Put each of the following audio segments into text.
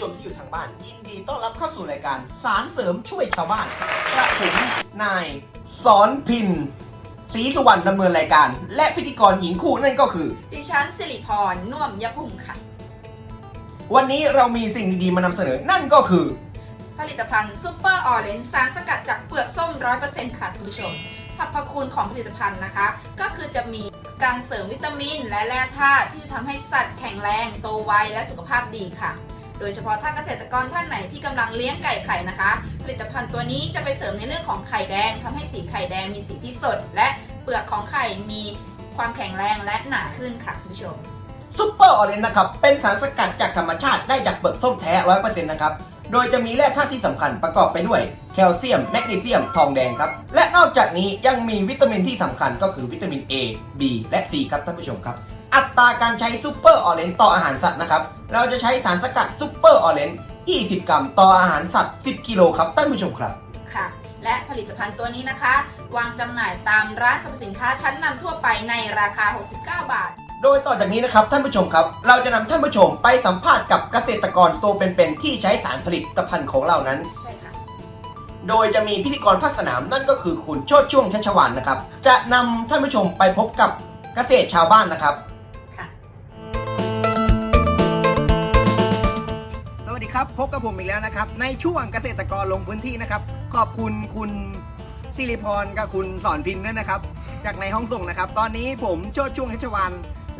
สู่รายการ สารเสริมช่วยชาวบ้านกระผมนายสอนพินศรีสุวรรณดำเนินรายการ และพิธีกรหญิงคู่นั่นก็คือ ดิฉันสิริพรน่วมยพุ่มค่ะ วันนี้เรามีสิ่งดีๆมานำเสนอนั่นก็คือ ผลิตภัณฑ์ซูเปอร์ออเรนจ์สารสกัดจากเปลือกส้ม 100%ค่ะคุณผู้ชมสรรพคุณของผลิตภัณฑ์นะคะ ก็คือจะมีการเสริมวิตามินและแร่ธาตุที่จะทำให้สัตว์แข็งแรง โตไวและสุขภาพดีค่ะ โดยเฉพาะถ้าเกษตรกรท่านไหนที่กำลังเลี้ยงไก่ไข่นะคะ ผลิตภัณฑ์ตัวนี้จะไปเสริมในเรื่องของไข่แดงทำให้สีไข่แดงมีสีที่สด และเปลือกของไข่มีความแข็งแรงและหนาขึ้นค่ะคุณผู้ชมซุปเปอร์ออเรนนะครับ เป็นสารสกัดจากธรรมชาติได้จากเปลือกส้มแท้ร้อยเปอร์เซ็นต์นะครับ โดยจะมีแร่ธาตุที่สำคัญประกอบไปด้วยแคลเซียม แมกนีเซียม ทองแดงครับ และนอกจากนี้ยังมีวิตามินที่สำคัญก็คือวิตามิน A B และ C ครับท่านผู้ชมครับ อัตราการใช้ซุปเปอร์ออเรนจ์ต่ออาหารสัตว์นะครับ เราจะใช้สารสกัดซุปเปอร์ออเรนจ์20 กรัม ต่ออาหารสัตว์ 10 กิโลครับท่านผู้ชมครับ ค่ะ และผลิตภัณฑ์ตัวนี้นะคะ วางจำหน่ายตามร้านสรรพสินค้าชั้นนำทั่วไปในราคา 69 บาท โดยต่อจากนี้นะครับท่านผู้ชมครับ เราจะนำท่านผู้ชมไปสัมภาษณ์กับเกษตรกรตัวเป็นๆที่ใช้สารผลิตภัณฑ์ของเรานั้น ใช่ค่ะ โดยจะมีพิธีกรภาคสนามนั่นก็คือคุณโชติช่วงชัชวานนะครับ จะนำท่านผู้ชมไปพบกับเกษตรชาวบ้านนะครับ วัสดีครับ พบกับผมอีกแล้วนะครับ ในช่วงเกษตรกรลงพื้นที่นะครับ ขอบคุณคุณสิริพรกับคุณสอนพินด้วยนะครับ จากในห้องส่งนะครับ ตอนนี้ผมโชติช่วงชัชวาน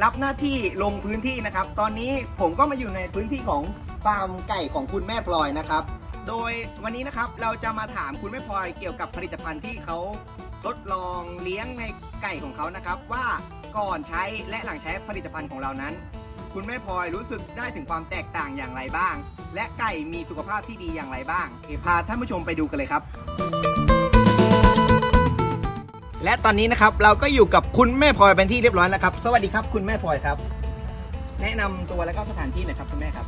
รับหน้าที่ลงพื้นที่นะครับ ตอนนี้ผมก็มาอยู่ในพื้นที่ของฟาร์มไก่ของคุณแม่พลอยนะครับ โดยวันนี้นะครับเราจะมาถามคุณแม่พลอยเกี่ยวกับผลิตภัณฑ์ที่เขาทดลองเลี้ยงในไก่ของเขานะครับ ว่าก่อนใช้และหลังใช้ผลิตภัณฑ์ของเรานั้น คุณแม่พลอยรู้สึกได้ถึงความแตกต่างอย่างไรบ้าง และไก่มีสุขภาพที่ดีอย่างไรบ้างเดี๋ยวพาท่านผู้ชมไปดูกันเลยครับ และตอนนี้นะครับเราก็อยู่กับคุณแม่พลอยเป็นที่เรียบร้อยแล้วครับ สวัสดีครับคุณแม่พลอยครับ แนะนำตัวและก็สถานที่หน่อยครับคุณแม่ครับ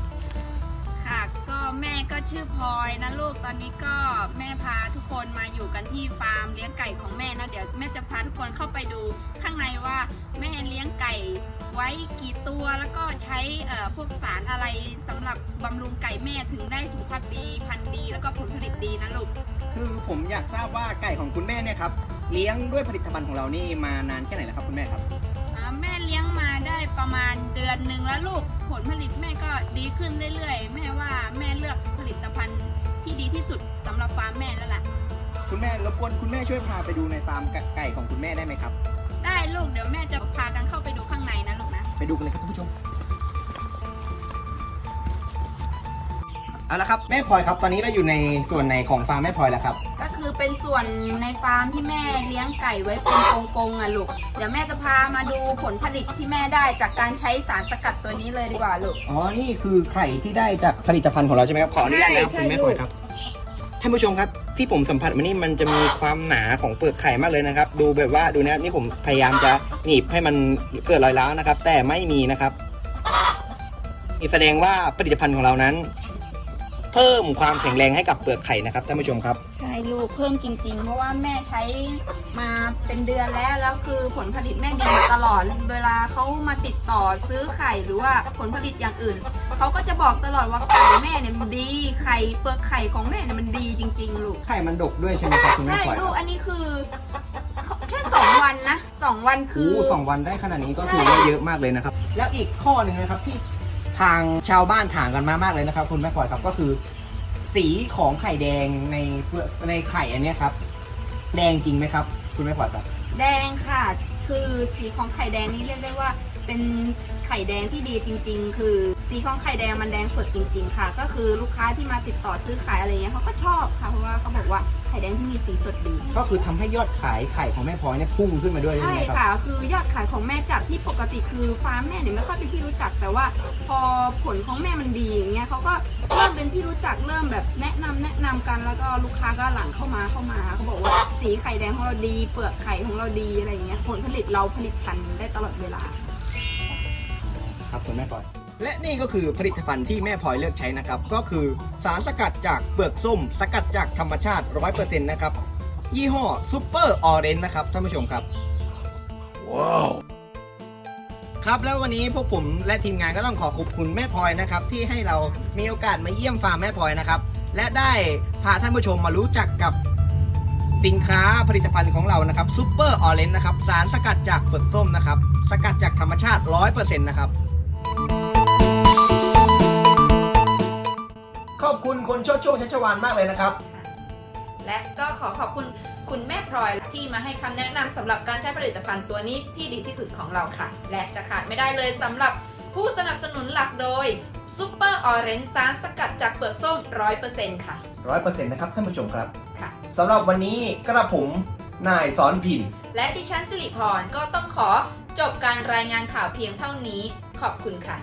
ชื่อพลอยนะลูกตอนนี้ก็แม่พาทุกคนมาอยู่กันที่ฟาร์มเลี้ยงไก่ของแม่นะเดี๋ยวแม่จะพาทุกคนเข้าไปดูข้างในว่าแม่เลี้ยงไก่ไว้กี่ตัวแล้วก็ใช้พวกสารอะไรสำหรับบำรุงไก่แม่ถึงได้สุขภาพดีพันธุ์ดี แล้วก็ผลผลิตดีนะลูกคือผมอยากทราบว่าไก่ของคุณแม่เนี่ยครับเลี้ยงด้วยผลิตภัณฑ์ของเรานี่มานานแค่ไหนแล้วครับคุณแม่ครับ แม่เลี้ยงมาได้ประมาณเดือนหนึ่งแล้วลูกผลผลิตแม่ก็ดีขึ้นเรื่อยๆ แม่ว่าแม่เลือกผลิตภัณฑ์ที่ดีที่สุดสำหรับฟาร์มแม่แล้วล่ะ คุณแม่รบกวนคุณแม่ช่วยพาไปดูในฟาร์มไก่ของคุณแม่ได้ไหมครับ ได้ลูกเดี๋ยวแม่จะพากันเข้าไปดูข้างในนะลูกนะ ไปดูกันเลยครับท่านผู้ชม เอาละครับแม่พลอยครับตอนนี้เราอยู่ในส่วนไหนของฟาร์มแม่พลอยแล้วครับ ก็คือเป็นส่วนในฟาร์มที่แม่เลี้ยงไก่ไว้เป็นกรงๆอะลูก เดี๋ยวแม่จะพามาดูผลผลิตที่แม่ได้จากการใช้สารสกัดตัวนี้เลยดีกว่าลูก อ๋อ นี่คือไข่ที่ได้จากผลิตภัณฑ์ของเราใช่ไหมครับ ขออนุญาตนะครับใช่คุณแม่ใช่พลอยครับ ท่านผู้ชมครับที่ผมสัมผัสมานี่มันจะมีความหนาของเปลือกไข่มากเลยนะครับ ดูแบบว่าดูนะครับนี่ผมพยายามจะหนีบให้มันเกิดรอยร้าวนะครับ แต่ไม่มีนะครับนี่แสดงว่าผลิตภัณฑ์ของเรานั้น เพิ่มความแข็งแรงให้กับเปลือกไข่นะครับท่านผู้ชมครับ ใช่ลูกเพิ่มจริง ๆ เพราะว่าแม่ใช้มาเป็นเดือนแล้วแล้วคือผลผลิตแม่ดีมาตลอด เวลาเขามาติดต่อซื้อไข่หรือว่าผลผลิตอย่างอื่นเขาก็จะบอกตลอดว่าไก่แม่เนี่ยมันดีไข่เปลือกไข่ของแม่เนี่ยมันดีจริง ๆ ลูกไข่มันดกด้วยใช่ไหมครับคุณแม่ใช่พลอยลูกอันนี้คือแค่สองวันนะสองวันคืโอ้อสองวันได้ขนาดนี้ก็ใช่ถือว่าเยอะมากเลยนะครับ แล้วอีกข้อหนึ่งนะครับที่ ทางชาวบ้านถามกันมามากเลยนะครับ คุณแม่พลอยครับก็คือ สีของไข่แดงในในไข่อันเนี้ยครับ แดงจริงไหมครับ คุณแม่พลอยครับ แดงค่ะ คือสีของไข่แดงนี้เรียกได้ว่า เป็นไข่แดงที่ดีจริง ๆ คือ สีของไข่แดงมันแดงสดจริง ๆ ค่ะ ก็คือลูกค้าที่มาติดต่อซื้อขายอะไรเงี้ยเขาก็ชอบค่ะเพราะว่าเขาบอกว่าไข่แดงที่มีสีสดดี ก็คือทำให้ยอดขายไข่ของแม่พลอยเนี่ยพุ่งขึ้นมาด้วยใช่ใช่ไหมครับ ค่ะ คือยอดขายของแม่จากที่ปกติคือฟาร์มแม่เนี่ยไม่ค่อยเป็นที่รู้จัก แต่ว่าพอผลของแม่มันดีอย่างเงี้ยเขาก็เริ่มเป็นที่รู้จักเริ่มแบบแนะนำแนะนำกันแล้วก็ลูกค้าก็หลังเข้ามาเข้ามาเขาบอกว่าสีไข่แดงของเราดี เปลือกไข่ของเราดีอะไรเงี้ยผลผลิตเราผลิตพันธุ์ได้ตลอดเวลา ครับคุณแม่พลอย และนี่ก็คือผลิตภัณฑ์ที่แม่พลอยเลือกใช้นะครับ ก็คือสารสกัดจากเปลือกส้ม สกัดจากธรรมชาติ 100%นะครับ ยี่ห้อซูเปอร์ออเรนนะครับ ท่านผู้ชมครับ ว้าว ครับแล้ววันนี้พวกผมและทีมงานก็ต้องขอขอบคุณแม่พลอยนะครับ ที่ให้เรามีโอกาสมาเยี่ยมฟาร์มแม่พลอยนะครับ และได้พาท่านผู้ชมมารู้จักกับสินค้าผลิตภัณฑ์ของเรานะครับซูเปอร์ออเรนนะครับสารสกัดจากเปลือกส้มนะครับ สกัดจากธรรมชาติ 100%นะครับ อบคุณคนโชคโชคชัชวานมากเลยนะครับ และก็ขอขอบคุณคุณแม่พลอยที่มาให้คำแนะนำสำหรับการใช้ผลิตภัณฑ์ตัวนี้ที่ดีที่สุดของเราค่ะ และจะขาดไม่ได้เลยสำหรับผู้สนับสนุนหลักโดย Super Orange สารสกัดจากเปลือกส้ม 100%ค่ะ 100%นะครับท่านผู้ชมครับค่ะสำหรับวันนี้กระผมนายสอนพิน และดิฉันสิริพรก็ต้องขอจบการรายงานข่าวเพียงเท่านี้ ขอบคุณค่ะ